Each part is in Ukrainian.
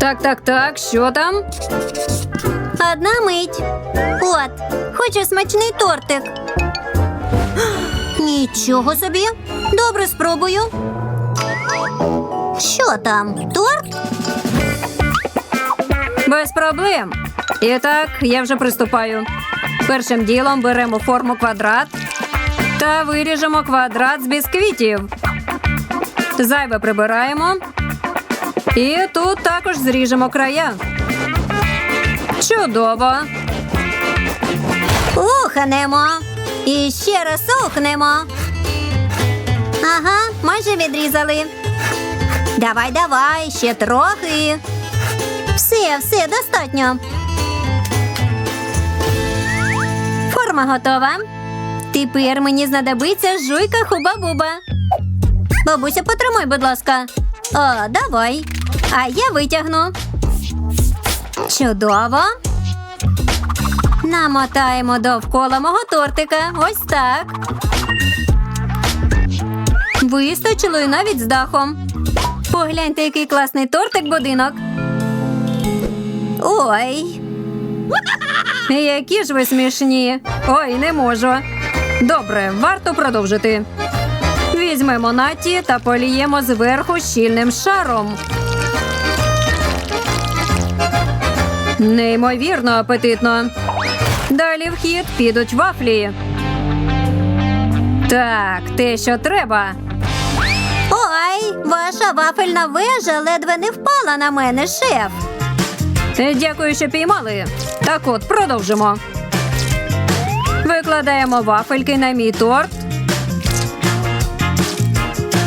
Так, так, так, що там? Одна мить. От, хочу смачний тортик. Нічого собі. Добре, спробую. Що там? Торт? Без проблем. І так, я вже приступаю. Першим ділом беремо форму квадрат та виріжемо квадрат з бісквітів. Зайве прибираємо. І тут також зріжемо края. Чудово. Ухнемо. І ще раз ухнемо. Ага, майже відрізали. Давай, давай, ще трохи. Все, все, достатньо. Форма готова. Тепер мені знадобиться жуйка хуба-буба. Бабуся, потримай, будь ласка. О, давай. А я витягну. Чудово. Намотаємо довкола мого тортика. Ось так. Вистачило і навіть з дахом. Погляньте, який класний тортик будинок. Ой, Які ж ви смішні. Ой, не можу. Добре, варто продовжити. Візьмемо наті та поліємо зверху щільним шаром. Неймовірно апетитно. Далі в хід підуть вафлі. Так, те, що треба. ой, ваша вафельна вежа ледве не впала на мене, шеф. Дякую, що піймали. Так от, продовжимо. Викладаємо вафельки на мій торт.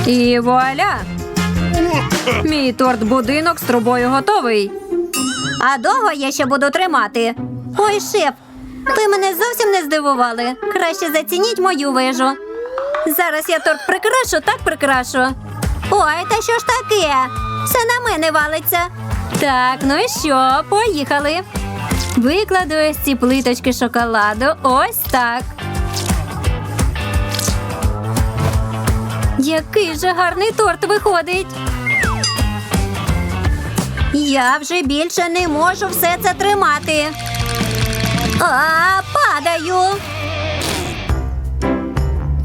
І вуаля! Мій торт-будинок з трубою готовий. А довго я ще буду тримати. Ой, шеф, ви мене зовсім не здивували. Краще зацініть мою вежу. Зараз я торт прикрашу, так прикрашу. Ой, та що ж таке? Все на мене валиться. Так, ну і що, поїхали. Викладу ось ці плиточки шоколаду. Ось так. Який же гарний торт виходить. Я вже більше не можу все це тримати. А, падаю.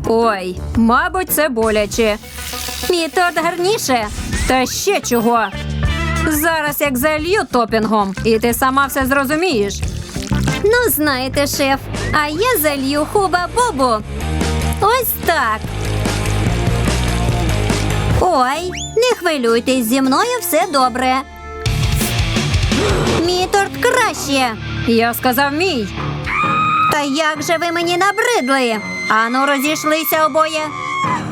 Ой, мабуть, це боляче. Мій гарніше. Та ще чого. Зараз як залью топінгом, і ти сама все зрозумієш. Ну, знаєте, шеф, а я залью хуба-бубу. Ось так. Ой, не хвилюйтесь, зі мною все добре. Мій торт краще. Я сказав мій. Та як же ви мені набридли? Ану, розійшлися обоє.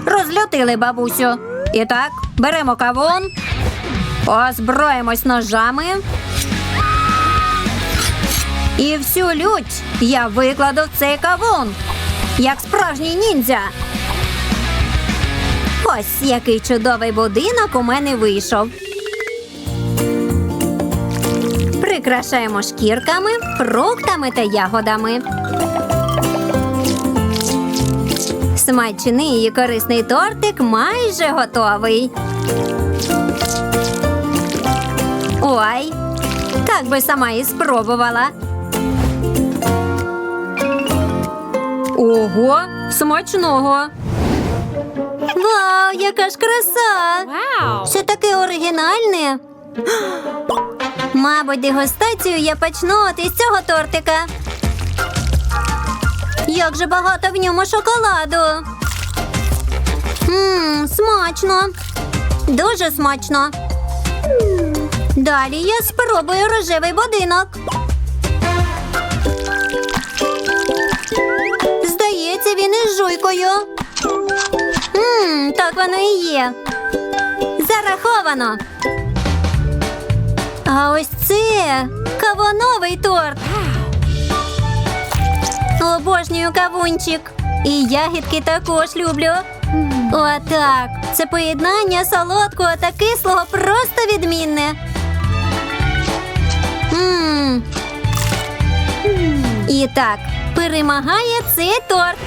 Розлютили бабусю. І так, беремо кавун, озброїмось ножами. І всю лють я викладу в цей кавун, як справжній ніндзя. Ось який чудовий будинок у мене вийшов. Прикрашаємо шкірками, фруктами та ягодами. Смачний і корисний тортик майже готовий. Ой, так би сама і спробувала. Ого, смачного! Вау, яка ж краса! Вау! Все таке оригінальне. Мабуть, дегустацію я почну от із цього тортика. Як же багато в ньому шоколаду. Мм, смачно. Дуже смачно. Далі я спробую рожевий будинок. Здається, він із жуйкою. Мм, так воно і є. Зараховано. А ось це кавуновий торт. Обожнюю кавунчик. І ягідки також люблю. Отак. Це поєднання солодкого та кислого просто відмінне. І так, перемагає цей торт.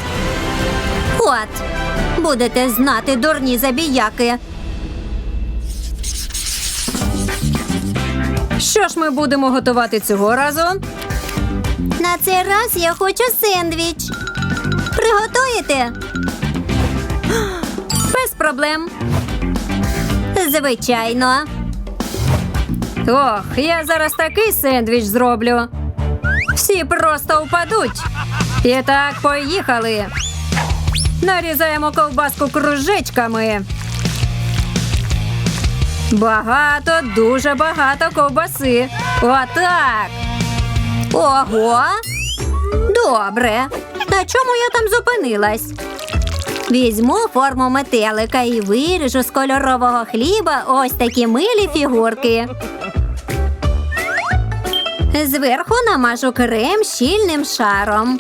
От, будете знати дурні забіяки. Що ж ми будемо готувати цього разу? На цей раз я хочу сендвіч. Приготуєте? Без проблем. Звичайно. Ох, я зараз такий сендвіч зроблю. Всі просто впадуть. І так, поїхали. Нарізаємо ковбаску кружечками. Багато, дуже багато ковбаси. Отак. Ого! Добре. На чому я там зупинилась? Візьму форму метелика і виріжу з кольорового хліба ось такі милі фігурки. Зверху намажу крем щільним шаром.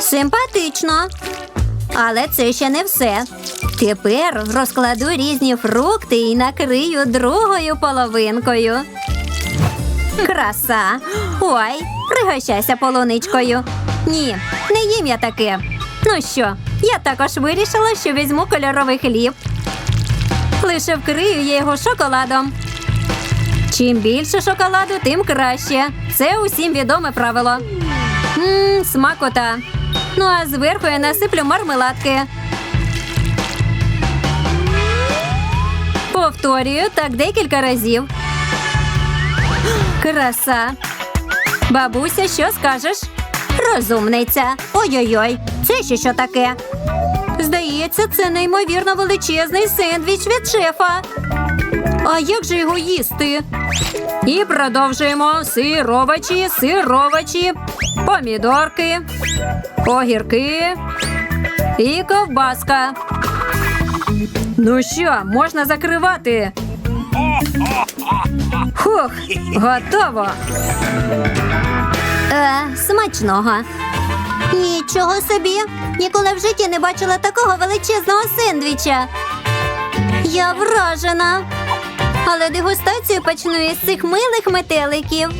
Симпатично. Але це ще не все. Тепер розкладу різні фрукти і накрию другою половинкою. Краса. Ой, пригощайся полуничкою. Ні, не їм я таке. Ну що, я також вирішила, що візьму кольоровий хліб. Лише вкрию я його шоколадом. Чим більше шоколаду, тим краще. Це усім відоме правило. Мм, смакота. Ну а зверху я насиплю мармеладки. Повторюю так декілька разів. Краса. Бабуся, що скажеш? Розумниця. Ой-ой-ой, це ще що таке? Здається, це неймовірно величезний сендвіч від шефа. А як же його їсти? І продовжуємо сировачі, сировачі, помідорки, огірки і ковбаска. Ну що, можна закривати? Хух, готово. Е, смачного. Нічого собі. Ніколи в житті не бачила такого величезного сендвіча. Я вражена. Але дегустацію почну із цих милих метеликів.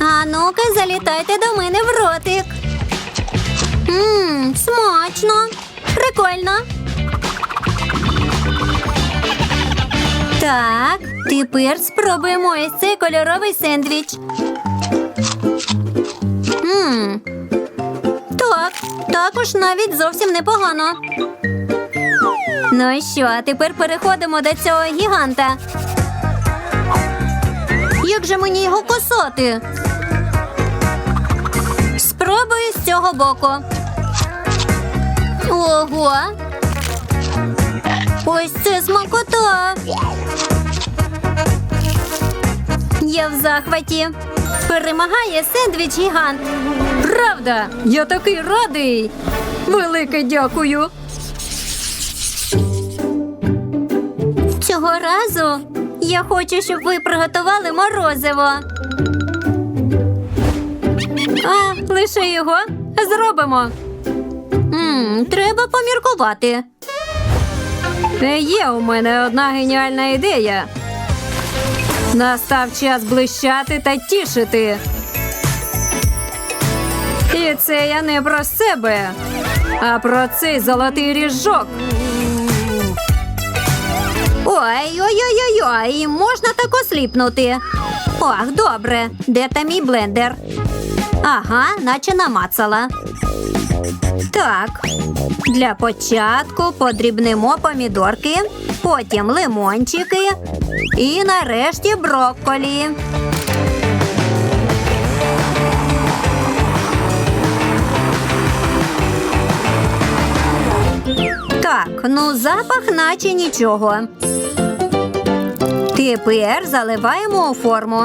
А ну-ка, залітайте до мене в ротик. Мм, смачно. Прикольно. Так, тепер спробуємо ось цей кольоровий сендвіч. Мм. Так, також навіть зовсім непогано. Ну що, а тепер переходимо до цього гіганта. Як же мені його кусати? Спробую з цього боку. Ого. Ось це смакота. Я в захваті. Перемагає сендвіч гігант. Правда, я такий радий. Велике дякую. Цього разу я хочу, щоб ви приготували морозиво. А, лише його зробимо. М, треба поміркувати. Є у мене одна геніальна ідея. Настав час блищати та тішити. І це я не про себе, а про цей золотий ріжок. Ой, ой, ой, ой, ой, можна так осліпнути. Ох, добре. Де там мій блендер? Ага, наче намацала. Так, для початку подрібнемо помідорки, потім лимончики і нарешті брокколі. Так, ну запах наче нічого. Тепер заливаємо у форму.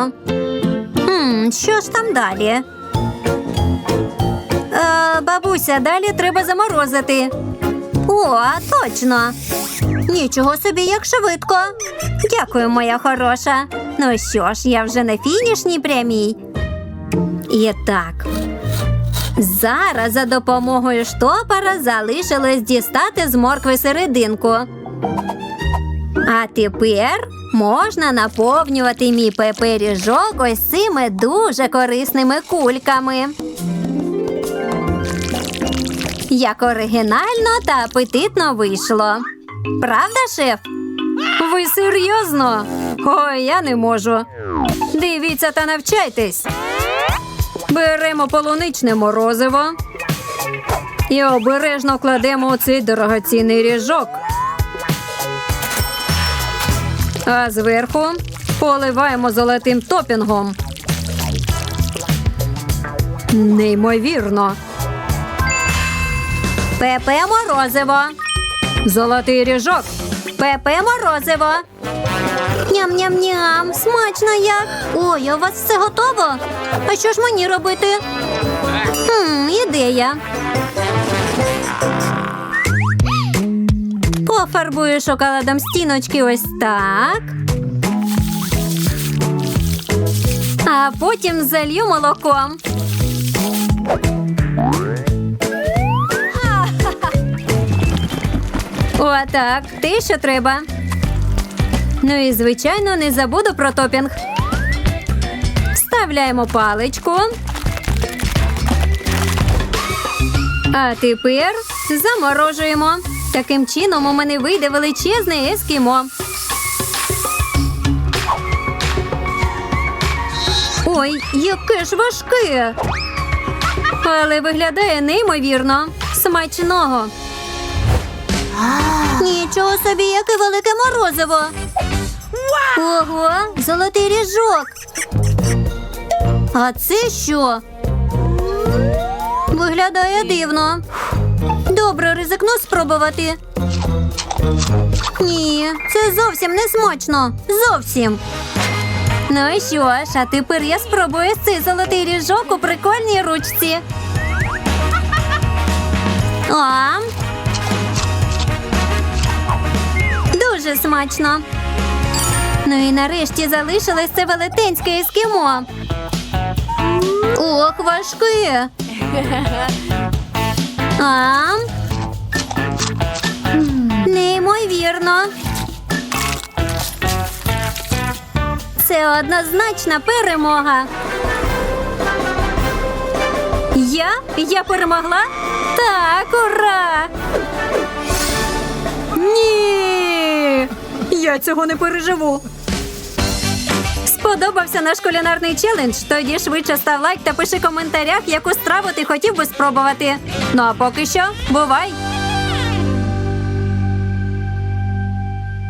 Хм, що ж там далі? Е, бабуся, далі треба заморозити. О, точно. Нічого собі, як швидко. Дякую, моя хороша. Ну що ж, я вже на фінішній прямій. І так. Зараз за допомогою штопора залишилось дістати з моркви серединку. А тепер можна наповнювати мій пепиріжок ось цими дуже корисними кульками. Як оригінально та апетитно вийшло. Правда, шеф? Ви серйозно? Ой, я не можу. Дивіться та навчайтесь. Беремо полуничне морозиво і обережно кладемо цей дорогоцінний ріжок. А зверху поливаємо золотим топінгом. Неймовірно. Пепе морозиво. Золотий ріжок. Пепе морозиво. Ням-ням-ням, смачно як. Ой, у вас все готово? А що ж мені робити? Хм, ідея. Пофарбую шоколадом стіночки ось так. А потім залью молоком. Отак, те, що треба. Ну і звичайно, не забуду про топінг. Вставляємо паличку. А тепер заморожуємо. Таким чином у мене вийде величезне ескімо. Ой, яке ж важке. Але виглядає неймовірно. Смачного. Нічого собі, яке велике морозиво. Ого, золотий ріжок. А це що? Виглядає дивно. Добре, ризикну спробувати. Ні, це зовсім не смачно. Зовсім. Ну і що ж, а тепер я спробую цей золотий ріжок у прикольній ручці. А? Дуже смачно. Ну і нарешті залишилось це велетенське ескімо. Ох, важке. А? Неймовірно. Це однозначна перемога. Я? Я перемогла? Так, ура! Ні! Я цього не переживу. Сподобався наш кулінарний челендж? Тоді швидше став лайк та пиши в коментарях, яку страву ти хотів би спробувати. Ну а поки що, бувай!